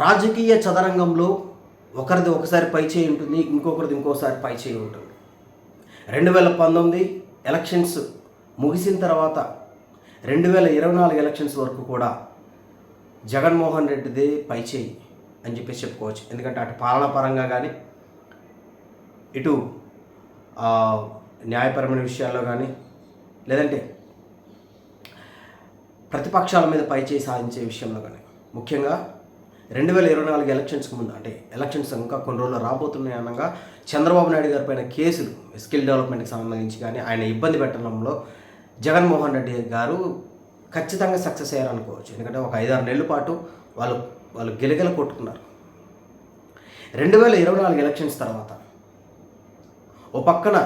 రాజకీయ చదరంగంలో ఒకరిది ఒకసారి పై చేయి ఉంటుంది ఇంకొకరిది ఇంకోసారి పై చేయి ఉంటుంది. రెండు వేల పంతొమ్మిది ఎలక్షన్స్ ముగిసిన తర్వాత రెండు వేల ఇరవై నాలుగు ఎలక్షన్స్ వరకు కూడా జగన్మోహన్ రెడ్డిదే పై చేయి అని చెప్పేసి చెప్పుకోవచ్చు. ఎందుకంటే అటు పాలన పరంగా కానీ ఇటు న్యాయపరమైన విషయాల్లో కానీ లేదంటే ప్రతిపక్షాల మీద పైచేయి సాధించే విషయంలో కానీ ముఖ్యంగా రెండు వేల ఇరవై నాలుగు ఎలక్షన్స్కి ముందు అంటే ఎలక్షన్స్ ఇంకా కొన్ని రోజులు రాబోతున్నాయి అనగా చంద్రబాబు నాయుడు గారి పైన కేసులు స్కిల్ డెవలప్మెంట్కి సంబంధించి కానీ ఆయన ఇబ్బంది పెట్టడంలో జగన్మోహన్ రెడ్డి గారు ఖచ్చితంగా సక్సెస్ అయ్యారనుకోవచ్చు. ఎందుకంటే ఒక ఐదారు నెలల పాటు వాళ్ళు వాళ్ళు గిలగిల కొట్టుకున్నారు. రెండు వేల ఇరవై నాలుగు ఎలక్షన్స్ తర్వాత ఓ పక్కన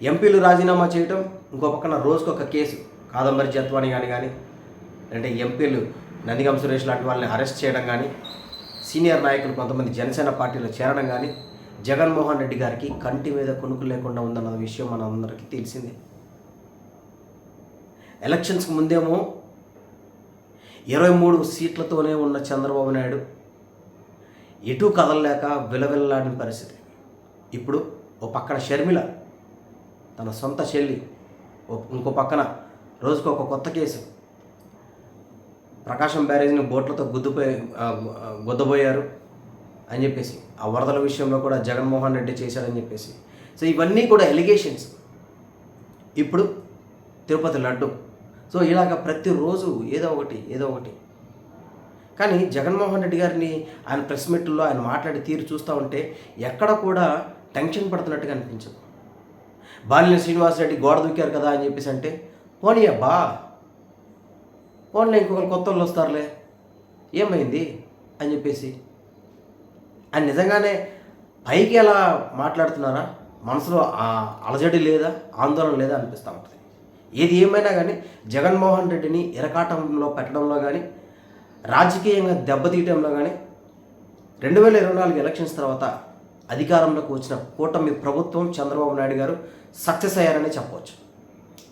ఎంపీలు రాజీనామా చేయటం ఇంకో పక్కన రోజుకొక కేసు కాదంబరి జత్వాని కానీ కానీ అంటే ఎంపీలు నందిగం సురేష్ లాంటి వాళ్ళని అరెస్ట్ చేయడం కానీ సీనియర్ నాయకులు కొంతమంది జనసేన పార్టీలో చేరడం కానీ జగన్మోహన్ రెడ్డి గారికి కంటి మీద కొనుక్కు లేకుండా ఉందన్న విషయం మనందరికీ తెలిసిందే. ఎలక్షన్స్కి ముందేమో ఇరవై మూడు సీట్లతోనే ఉన్న చంద్రబాబు నాయుడు ఎటు కదలలేక విలవిల్లాడిన పరిస్థితి. ఇప్పుడు ఓ పక్కన షర్మిల తన సొంత చెల్లి ఓ- ఇంకో పక్కన రోజుకు ఒక కొత్త కేసు. ప్రకాశం బ్యారేజ్ని బోట్లతో గుద్దుపోయి గుద్దబోయారు అని చెప్పేసి. ఆ వరదల విషయంలో కూడా జగన్మోహన్ రెడ్డి చేశాడని చెప్పేసి. సో ఇవన్నీ కూడా ఎలిగేషన్స్. ఇప్పుడు తిరుపతి లడ్డు. సో ఇలాగ ప్రతిరోజు ఏదో ఒకటి ఏదో ఒకటి. కానీ జగన్మోహన్ రెడ్డి గారిని ఆయన ప్రెస్ మీట్లో ఆయన మాట్లాడే తీరు చూస్తూ ఉంటే ఎక్కడ కూడా టెన్షన్ పడుతున్నట్టుగా అనిపించదు. బాలిన శ్రీనివాసరెడ్డి గోడ దూకారు కదా అని చెప్పేసి అంటే పోనీ అబ్బా ఓన్లీ ఇంకొకరు కొత్త వాళ్ళు వస్తారులే. ఏమైంది? అని చెప్పేసి. ఆయన నిజంగానే పైకి ఎలా మాట్లాడుతున్నారా? మనసులో ఆ అలజడి లేదా? ఆందోళన లేదా అనిపిస్తూ ఉంటుంది. ఏది ఏమైనా కానీ జగన్మోహన్ రెడ్డిని ఇరకాటంలో పెట్టడంలో కానీ రాజకీయంగా దెబ్బతీయటంలో కానీ రెండు వేల ఇరవై నాలుగు ఎలక్షన్స్ తర్వాత అధికారంలోకి వచ్చిన కూటమి ప్రభుత్వం చంద్రబాబు నాయుడు గారు సక్సెస్ అయ్యారనే చెప్పవచ్చు